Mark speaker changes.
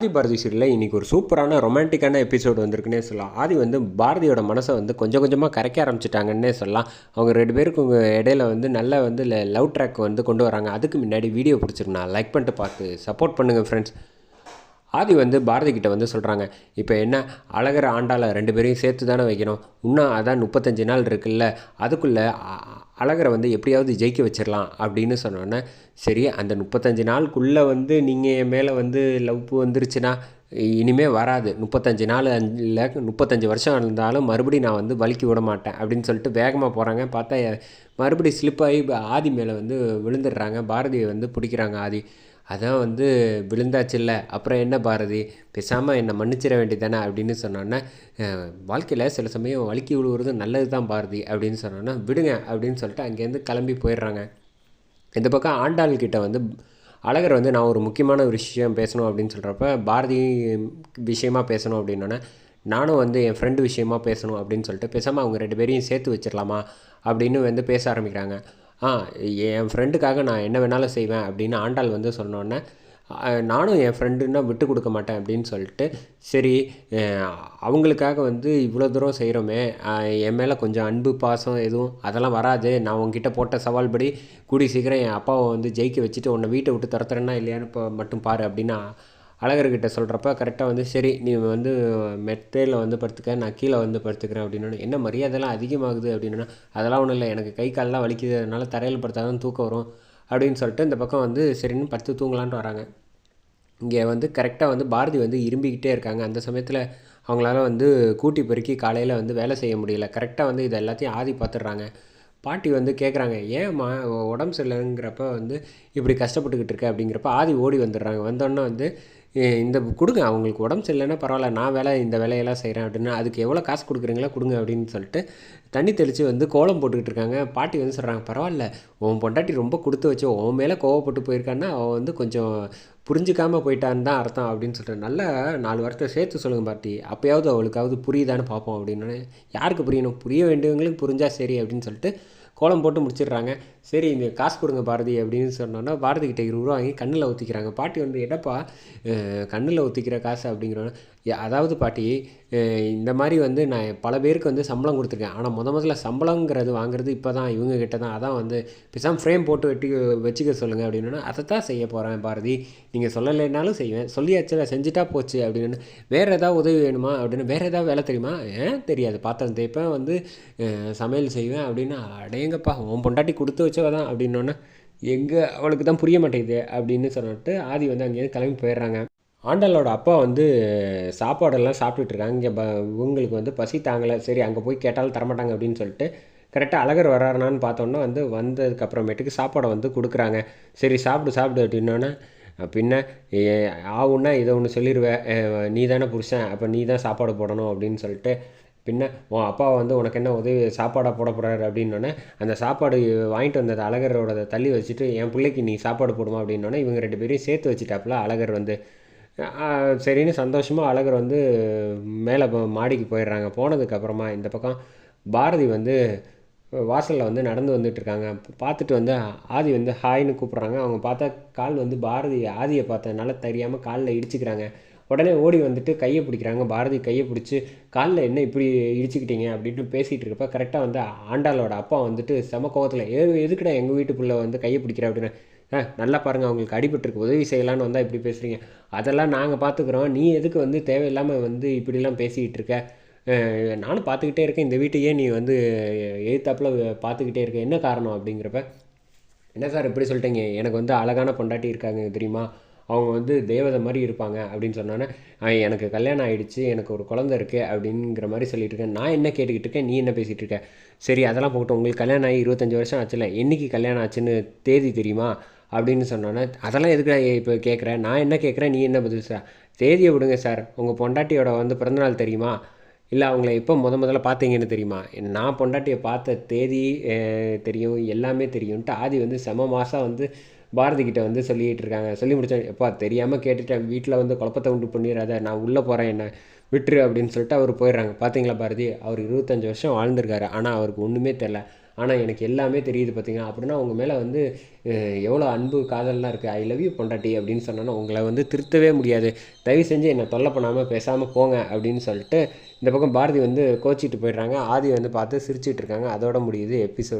Speaker 1: ஆதி பாரதி சீரியலில் இன்றைக்கி ஒரு சூப்பரான ரொமான்டிக்கான எபிசோடு வந்திருக்குன்னே சொல்லலாம். ஆதி வந்து பாரதியோட மனசை வந்து கொஞ்சம் கொஞ்சமாக கரைக்க ஆரம்பிச்சிட்டாங்கன்னே சொல்லலாம். அவங்க ரெண்டு பேருக்கும் இடையில வந்து நல்ல வந்து லவ் ட்ராக் வந்து கொண்டு வராங்க. அதுக்கு முன்னாடி வீடியோ பிடிச்சிருந்தா லைக் பண்ணிட்டு பார்த்து சப்போர்ட் பண்ணுங்கள் ஃப்ரெண்ட்ஸ் ஆதி வந்து பாரதி கிட்ட வந்து சொல்கிறாங்க இப்போ என்ன? அழகர் ஆண்டாள ரெண்டு பேரையும் சேர்த்து தானே வைக்கணும். இன்னும் அதான் முப்பத்தஞ்சு நாள் இருக்குல்ல அதுக்குள்ளே அழகரை வந்து எப்படியாவது ஜெயிக்க வச்சிடலாம் அப்படின்னு சொன்னோன்னே சரி அந்த முப்பத்தஞ்சு நாளுக்குள்ளே வந்து நீங்கள் என் மேலே வந்து லவ் வந்துருச்சுன்னா இனிமேல் வராது. முப்பத்தஞ்சு நாள் இல்லை முப்பத்தஞ்சு வருஷம் இருந்தாலும் மறுபடியும் நான் வந்து வலிக்கி விட மாட்டேன் அப்படின்னு சொல்லிட்டு வேகமாக போகிறாங்க பார்த்தா மறுபடியும் ஸ்லிப் ஆகி ஆதி மேலே வந்து விழுந்துடுறாங்க. பாரதியை வந்து பிடிக்கிறாங்க ஆதி. அதான் வந்து விழுந்தாச்சுல்ல. அப்புறம் என்ன பாரதி? பேசாமல் என்னை மன்னிச்சிட வேண்டியதானே அப்படின்னு சொன்னோன்னே வாழ்க்கையில் சில சமயம் வழுக்கி விழுவுறது நல்லது தான் பாரதி அப்படின்னு சொன்னோன்னா விடுங்க அப்படின்னு சொல்லிட்டு அங்கேருந்து கிளம்பி போயிடுறாங்க. இந்த பக்கம் ஆண்டாள்கிட்ட வந்து அழகர் வந்து நான் ஒரு முக்கியமான ஒரு விஷயம் பேசணும் அப்படின்னு சொல்கிறப்ப பாரதி விஷயமா பேசணும் அப்படின்னோடனே நானும் வந்து என் ஃப்ரெண்டு விஷயமா பேசணும் அப்படின்னு சொல்லிட்டு பேசாமல் அவங்க ரெண்டு பேரையும் சேர்த்து வச்சிடலாமா அப்படின்னு வந்து பேச ஆரம்பிக்கிறாங்க. ஆ என் ஃப்ரெண்டுக்காக நான் என்ன வேணாலும் செய்வேன் அப்படின்னு ஆண்டாள் வந்து சொன்னோன்னே நானும் என் ஃப்ரெண்டுன்னா விட்டு கொடுக்க மாட்டேன் அப்படின்னு சொல்லிட்டு சரி அவங்களுக்காக வந்து இவ்வளோ தூரம் செய்கிறோமே என் மேலே கொஞ்சம் அன்பு பாசம் எதுவும் அதெல்லாம் வராது. நான் உங்ககிட்ட போட்ட சவால் படி கூடி சீக்கிரம் என் அப்பாவை வந்து ஜெயிக்க வச்சுட்டு உன்னை வீட்டை விட்டு துரத்துறேன்னா இல்லையான்னு இப்போ மட்டும் பாரு அப்படின்னா அழகர்கிட்ட சொல்கிறப்ப கரெக்டாக வந்து சரி நீ வந்து மெத்தையில் வந்து படுத்துக்க நான் கீழே வந்து படுத்துக்கிறேன் அப்படின்னு என்ன மரியாதைலாம் அதிகமாகுது அப்படின்னா அதெல்லாம் ஒன்றும் இல்லை எனக்கு கை காலெலாம் வலிக்குது அதனால் தரையில் படுத்தாதான் தூக்கம் வரும் அப்படின்னு சொல்லிட்டு இந்த பக்கம் வந்து சரின்னு படுத்து தூங்கலான்ட்டு வராங்க. இங்கே வந்து கரெக்டாக வந்து பாரதி வந்து இரும்பிக்கிட்டே இருக்காங்க. அந்த சமயத்தில் அவங்களால வந்து கூட்டி பெருக்கி காலையில் வந்து வேலை செய்ய முடியல. கரெக்டாக வந்து இது எல்லாத்தையும் ஆதி பார்த்துடுறாங்க பாட்டி வந்து கேட்குறாங்க ஏம்மா உடம்பு சரியில்லைங்கிறப்ப வந்து இப்படி கஷ்டப்பட்டுக்கிட்டு இருக்க? அப்படிங்கிறப்ப ஆதி ஓடி வந்துடுறாங்க. வந்தோடனே வந்து இந்த கொடுங்க அவங்களுக்கு உடம்பு சரியில்லைன்னா பரவாயில்ல நான் வேலை இந்த வேலையெல்லாம் செய்கிறேன் அப்படின்னு அதுக்கு எவ்வளோ காசு கொடுக்குறீங்களா கொடுங்க அப்படின்னு சொல்லிட்டு தண்ணி தெளித்து வந்து கோலம் போட்டுக்கிட்டு இருக்காங்க. பாட்டி வந்து சொல்கிறாங்க பரவாயில்ல உன் பொண்டாட்டி ரொம்ப கொடுத்து வச்சு உன் மேலே கோவப்பட்டு போயிருக்கான்னா அவன் வந்து கொஞ்சம் புரிஞ்சிக்காமல் போயிட்டான்னு தான் அர்த்தம் அப்படின்னு சொல்லிட்டு நல்ல நாலு வாரத்தை சேர்த்து சொல்லுங்கள் பாட்டி அப்போயாவது அவளுக்காவது புரியுதான்னு பார்ப்போம் அப்படின்னு. யாருக்கு புரியணும்? புரிய வேண்டியவங்களுக்கு புரிஞ்சால் சரி அப்படின்னு சொல்லிட்டு கோலம் போட்டு முடிச்சிடுறாங்க. சரி இந்த காசு கொடுங்க பாரதி அப்படின்னு சொன்னோன்னா பாரதி கிட்ட இருபது ரூபா வாங்கி கண்ணில் ஊற்றிக்கிறாங்க பாட்டி வந்து என்னப்பா கண்ணில் ஊற்றிக்கிற காசு? அப்படிங்கிறோன்னா அதாவது பாட்டி இந்த மாதிரி வந்து நான் பல பேருக்கு வந்து சம்பளம் கொடுத்துருக்கேன். ஆனால் முத முதல்ல சம்பளங்கிறது வாங்குறது இப்போ தான் இவங்க கிட்ட தான். அதான் வந்து பிசாம் ஃப்ரேம் போட்டு வெட்டி வச்சுக்க சொல்லுங்கள் அப்படின்னா அதை தான் செய்ய போகிறேன் பாரதி. நீங்கள் சொல்லலைனாலும் செய்வேன். சொல்லியாச்சு செஞ்சுட்டா போச்சு அப்படின்னு வேறு ஏதாவது உதவி வேணுமா? அப்படின்னு வேறு ஏதாவது வேலை தெரியுமா? ஏன் தெரியாது. பாத்திரம் தேய்ப்பேன் வந்து சமையல் செய்வேன் அப்படின்னு அடையங்கப்பா உன் பொண்டாட்டி கொடுத்து வச்சவ தான் அப்படின்னோன்னே எங்கே அவளுக்கு தான் புரிய மாட்டேங்குது அப்படின்னு சொல்லிட்டு ஆதி வந்து அங்கேயிருந்து கிளம்பி போயிடுறாங்க. ஆண்டாளோட அப்பா வந்து சாப்பாடெல்லாம் சாப்பிட்டுட்டு இருக்காங்க இங்கே ப இவங்களுக்கு வந்து பசி தாங்கலை. சரி அங்கே போய் கேட்டாலும் தரமாட்டாங்க அப்படின்னு சொல்லிட்டு கரெக்டாக அழகர் வராருனான்னு பார்த்தோன்னா வந்து வந்ததுக்கப்புறமேட்டுக்கு சாப்பாடை வந்து கொடுக்குறாங்க. சரி சாப்பிடு சாப்பிடு அப்படின்னோன்னே பின்ன ஆவுன்னா இதை ஒன்று சொல்லிடுவேன் நீ தானே புருஷன். அப்போ நீ தான் சாப்பாடு போடணும். அப்படின்னு சொல்லிட்டு பின்ன உன் அப்பா வந்து உனக்கு என்ன உதவி சாப்பாடாக போட போகிறாரு அப்படின்னோடனே அந்த சாப்பாடு வாங்கிட்டு வந்தது அழகரோட தள்ளி வச்சுட்டு என் பிள்ளைக்கு நீ சாப்பாடு போடுமா? அப்படின்னோடனே இவங்க ரெண்டு பேரையும் சேர்த்து வச்சுட்டாப்புல. அழகர் வந்து சரின்னு சந்தோஷமாக அழகர் வந்து மேலே மாடிக்கு போயிடுறாங்க. போனதுக்கப்புறமா இந்த பக்கம் பாரதி வந்து வாசலில் வந்து நடந்து வந்துட்டுருக்காங்க பார்த்துட்டு வந்து ஆதி வந்து ஹாய்னு கூப்பிட்றாங்க. அவங்க பார்த்தா கால் வந்து பாரதி ஆதியை பார்த்ததுனால தெரியாமல் காலில் இடிச்சுக்கிறாங்க. உடனே ஓடி வந்துட்டு கையை பிடிக்கிறாங்க. பாரதி கையை பிடிச்சி காலில் என்ன இப்படி இடிச்சுக்கிட்டீங்க? அப்படின்ட்டு பேசிகிட்டு இருக்கப்ப கரெக்டாக வந்து ஆண்டாளோட அப்பா வந்துட்டு செம கோவத்தில் எது எதுக்குடா எங்கள் வீட்டு பிள்ளை வந்து கையை பிடிக்கிற? அப்படின்னு நல்லா பாருங்கள் அவங்களுக்கு அடிபட்டுருக்கு உதவி செய்யலான்னு வந்தால் இப்படி பேசுகிறீங்க அதெல்லாம் நாங்கள் பார்த்துக்குறோம் நீ எதுக்கு வந்து தேவையில்லாமல் வந்து இப்படிலாம் பேசிக்கிட்டு இருக்க? நானும் பார்த்துக்கிட்டே இருக்கேன். இந்த வீட்டையே நீ வந்து எழுத்தாப்பில் பார்த்துக்கிட்டே இருக்க. என்ன காரணம் அப்படிங்கிறப்ப என்ன சார் இப்படி சொல்லிட்டீங்க? எனக்கு வந்து அழகான பொண்டாட்டி இருக்காங்க தெரியுமா? அவங்க வந்து தேவதை மாதிரி இருப்பாங்க அப்படின்னு சொன்னோன்னே எனக்கு கல்யாணம் ஆகிடுச்சு எனக்கு ஒரு குழந்த இருக்குது அப்படிங்கிற மாதிரி சொல்லிட்டு இருக்கேன். நான் என்ன கேட்டுக்கிட்டு இருக்கேன்? நீ என்ன பேசிகிட்டு இருக்க? சரி அதெல்லாம் போட்டு உங்களுக்கு கல்யாணம் ஆகி இருபத்தஞ்சி வருஷம் ஆச்சுல என்றைக்கு கல்யாணம் ஆச்சுன்னு தேதி தெரியுமா? அப்படின்னு சொன்னோன்னே அதெல்லாம் எதுக்கு இப்போ கேட்குறேன் நான் என்ன கேட்குறேன் நீ என்ன பதில் சார் தேதியை விடுங்க சார். உங்கள் பொண்டாட்டியோட வந்து பிறந்தநாள் தெரியுமா? இல்லை அவங்கள எப்போ முத முதல்ல பார்த்தீங்கன்னு தெரியுமா? நான் பொண்டாட்டியை பார்த்த தேதி தெரியும். எல்லாமே தெரியும்ன்ட்டு ஆதி வந்து செம மாதம் வந்து பாரதி கிட்டே வந்து சொல்லிகிட்டு இருக்காங்க. சொல்லி முடிச்சேன் எப்பா தெரியாமல் கேட்டுட்டேன். வீட்டில் வந்து குழப்பத்தை உண்டு பண்ணிடாத நான் உள்ளே போகிறேன் என்ன விட்டுரு அப்படின்னு சொல்லிட்டு அவர் போயிடுறாங்க. பார்த்தீங்களா பாரதி? அவர் இருபத்தஞ்சி வருஷம் வாழ்ந்திருக்காரு. ஆனால் அவருக்கு ஒன்றுமே தெரில ஆனால் எனக்கு எல்லாமே தெரியுது பார்த்தீங்கன்னா அப்படின்னா உங்கள் மேலே வந்து எவ்வளோ அன்பு காதல்லாம் இருக்குது ஐ லவ் யூ பொண்டாட்டி அப்படின்னு சொன்னோன்னா உங்களை வந்து திருத்தவே முடியாது. தயவு செஞ்சு என்னை தொல்லை பண்ணாமல் பேசாமல் போங்க அப்படின்னு சொல்லிட்டு இந்த பக்கம் பாரதி வந்து கோச்சிட்டு போயிடுறாங்க. ஆதி வந்து பார்த்து சிரிச்சிட்டு இருக்காங்க. அதோட முடியுது எபிசோட்.